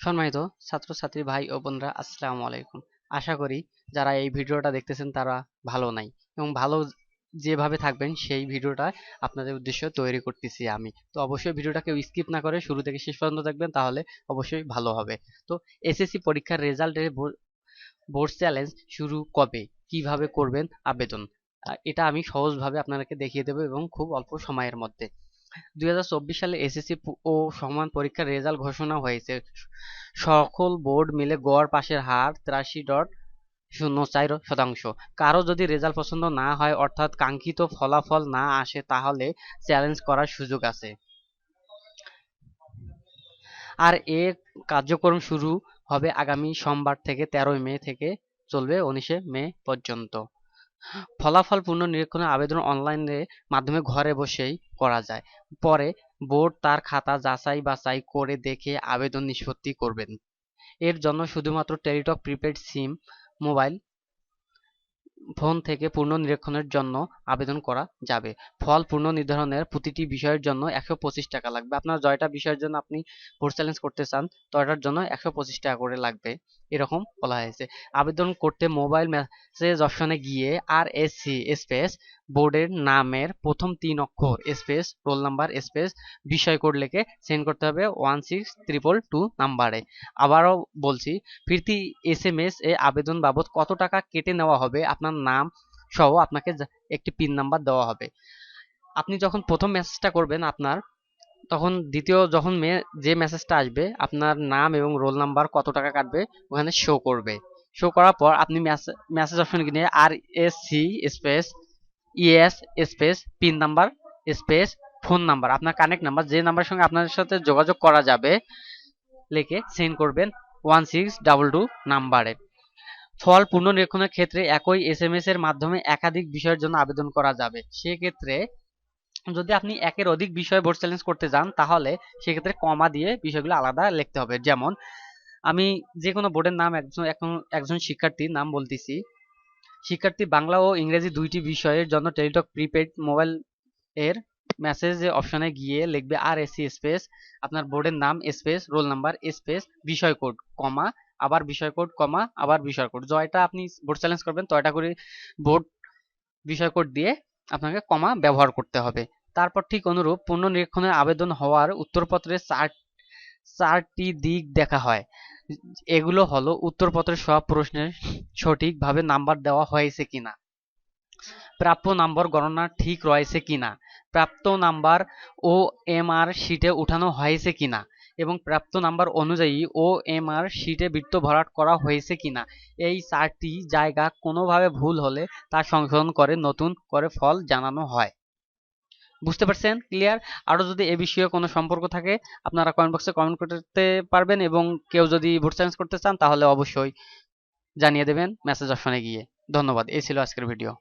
সম্মানিত ছাত্রছাত্রী ভাই ও বোনরা, আসসালামু আলাইকুম। আশা করি যারা এই ভিডিওটা দেখতেছেন তারা ভালো নাই এবং ভালো যেভাবে থাকবেন সেই ভিডিওটা আপনাদের উদ্দেশ্য তৈরি করতেছি আমি। তো অবশ্যই ভিডিওটা কেউ স্কিপ না করে শুরু থেকে শেষ পর্যন্ত দেখবেন, তাহলে অবশ্যই ভালো হবে। তো এসএসসি পরীক্ষার রেজাল্টের বোর্ড চ্যালেঞ্জ শুরু কবে? কীভাবে করবেন? আবেদন। এটা আমি সহজভাবে আপনাদেরকে দেখিয়ে দেবো এবং খুব অল্প সময়ের মধ্যে। সালে এসএসসি ও সমান পরীক্ষার রেজাল্ট ঘোষণা হয়েছে। সকল বোর্ড মিলে গড় পাশের হার তিরাশি ডট শূন্য চার শতাংশ। কারও যদি রেজাল্ট পছন্দ না হয়, অর্থাৎ কাঙ্ক্ষিত ফলাফল না আসে, তাহলে চ্যালেঞ্জ করার সুযোগ আছে। আর এ কার্যক্রম শুরু হবে আগামী সোমবার থেকে তেরোই মে থেকে চলবে উনিশে মে পর্যন্ত। ফলাফল পুনর্নিরীক্ষণের আবেদন অনলাইনের মাধ্যমে ঘরে বসেই করা যায়। পরে বোর্ড তার খাতা যাচাই বাছাই করে দেখে আবেদন নিষ্পত্তি করবেন। এর জন্য শুধুমাত্র Teletalk prepaid SIM, mobile phone থেকে পুনর্নিরীক্ষণের জন্য আবেদন করা যাবে। ফল পূর্ণ নির্ধারণের প্রতিটি বিষয়ের জন্য একশো পঁচিশ টাকা লাগবে। আপনার জয়টা বিষয়ের জন্য আপনি ভোট চ্যালেঞ্জ করতে চান তো এটার জন্য একশো পঁচিশ টাকা করে লাগবে। এরকম বলা হয়েছে। আবেদন করতে মোবাইল মেসেজ অপশনে গিয়ে আর এস সি স্পেস বোর্ডের নামের প্রথম তিন অক্ষর স্পেস, রোল নাম্বার স্পেস, বিষয় কোড লিখে সেন্ড করতে হবে ওয়ান সিক্স ত্রিপল টু নাম্বারে। আবারও বলছি, ফিরতি এস এম এস এ আবেদন বাবদ কত টাকা কেটে নেওয়া হবে? আপনার নাম সহ আপনাকে একটি পিন নাম্বার দেওয়া হবে। আপনি যখন প্রথম মেসেজটা করবেন আপনার, তখন দ্বিতীয় যখন মে, যে মেসেজটা আসবে, আপনার নাম এবং রোল নাম্বার কত টাকা কাটবে, ওখানে শো করবে। শো করার পর আপনি মেসেজ অপশন কিনে R S C space ES space PIN number space phone number আপনার কানেক্ট নাম্বার যে নাম্বারের সঙ্গে আপনার সাথে যোগাযোগ করা যাবে, লিখে সেন্ড করবেন ওয়ান সিক্স ডাবল টু নাম্বারে ফল পুনর্নিরীক্ষণের ক্ষেত্রে একই এস এর মাধ্যমে একাধিক বিষয়ের জন্য আবেদন করা যাবে। সেক্ষেত্রে যদি আপনি একের অধিক বিষয় বোর্ড চ্যালেঞ্জ করতে যান, তাহলে সেক্ষেত্রে কমা দিয়ে বিষয়গুলো আলাদা লিখতে হবে। যেমন, আমি যে কোনো বোর্ডের নাম একজন একজন শিক্ষার্থীর নাম বলতেছি। শিক্ষার্থী বাংলা ও ইংরেজি দুইটি বিষয়ের জন্য টেলিটক প্রিপেড মোবাইল এর মেসেজ অপশনে গিয়ে লিখবে আর এসি স্পেস আপনার বোর্ডের নাম স্পেস রোল নাম্বার স্পেস বিষয় কোড কমা আবার বিষয় কোড কমা আবার বিষয় কোড জয়টা আপনি বোর্ড চ্যালেঞ্জ করবেন, তয়টা করে বোর্ড বিষয় কোড দিয়ে আপনাকে কমা ব্যবহার করতে হবে। তারপর ঠিক অনুরূপ পুনর্নিরীক্ষণের আবেদন হওয়ার উত্তরপত্রের চার, চারটি দিক দেখা হয়। এগুলো হলো উত্তরপত্রের সব প্রশ্নের সঠিকভাবে নাম্বার দেওয়া হয়েছে কিনা, প্রাপ্য নাম্বার গণনা ঠিক রয়েছে কিনা প্রাপ্ত নাম্বার ও এম শিটে উঠানো হয়েছে কিনা এবং প্রাপ্ত নাম্বার অনুযায়ী ও এম শিটে বৃত্ত ভরাট করা হয়েছে কিনা, এই চারটি জায়গা কোনোভাবে ভুল হলে তা সংশোধন করে নতুন করে ফল জানানো হয়। বুঝতে পারছেন? ক্লিয়ার আরও যদি এ বিষয়ে কোনো সম্পর্ক থাকে, আপনারা কমেন্ট বক্সে কমেন্ট করতে পারবেন এবং কেউ যদি ভোট চেঞ্জ করতে চান, তাহলে অবশ্যই জানিয়ে দেবেন মেসেজ অপশনে গিয়ে। ধন্যবাদ। এই ছিল আজকের ভিডিও